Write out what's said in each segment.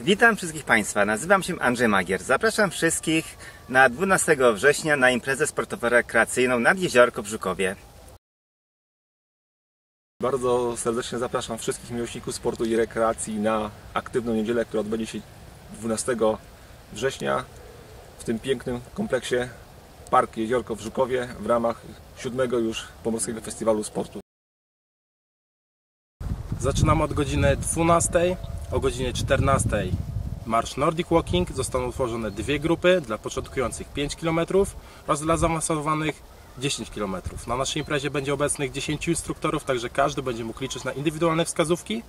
Witam wszystkich Państwa, nazywam się Andrzej Magier. Zapraszam wszystkich na 12 września na imprezę sportowo-rekreacyjną nad Jeziorko w Żukowie. Bardzo serdecznie zapraszam wszystkich miłośników sportu i rekreacji na aktywną niedzielę, która odbędzie się 12 września w tym pięknym kompleksie Park Jeziorko w Żukowie w ramach siódmego już Pomorskiego Festiwalu Sportu. Zaczynamy od godziny 12. O godzinie 14 marsz Nordic Walking. Zostaną utworzone dwie grupy dla początkujących 5 km oraz dla zaawansowanych 10 km. Na naszej imprezie będzie obecnych 10 instruktorów, także każdy będzie mógł liczyć na indywidualne wskazówki.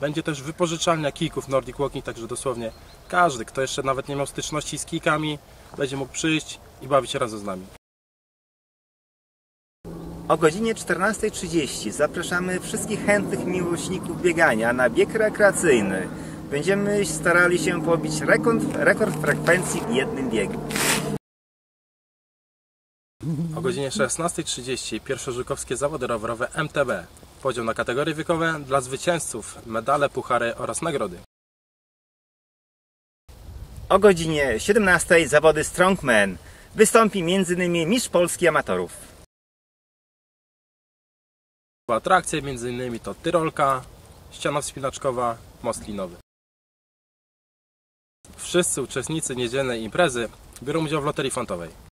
Będzie też wypożyczalnia kijków Nordic Walking, także dosłownie każdy, kto jeszcze nawet nie miał styczności z kijkami, będzie mógł przyjść i bawić się razem z nami. O godzinie 14.30 zapraszamy wszystkich chętnych miłośników biegania na bieg rekreacyjny. Będziemy starali się pobić rekord, rekord frekwencji w jednym biegu. O godzinie 16.30 pierwsze żukowskie zawody rowerowe MTB. Podział na kategorie wiekowe dla zwycięzców, medale, puchary oraz nagrody. O godzinie 17 zawody Strongman. Wystąpi m.in. mistrz Polski amatorów. Atrakcje m.in. to Tyrolka, ściana wspinaczkowa, most linowy. Wszyscy uczestnicy niedzielnej imprezy biorą udział w loterii fontowej.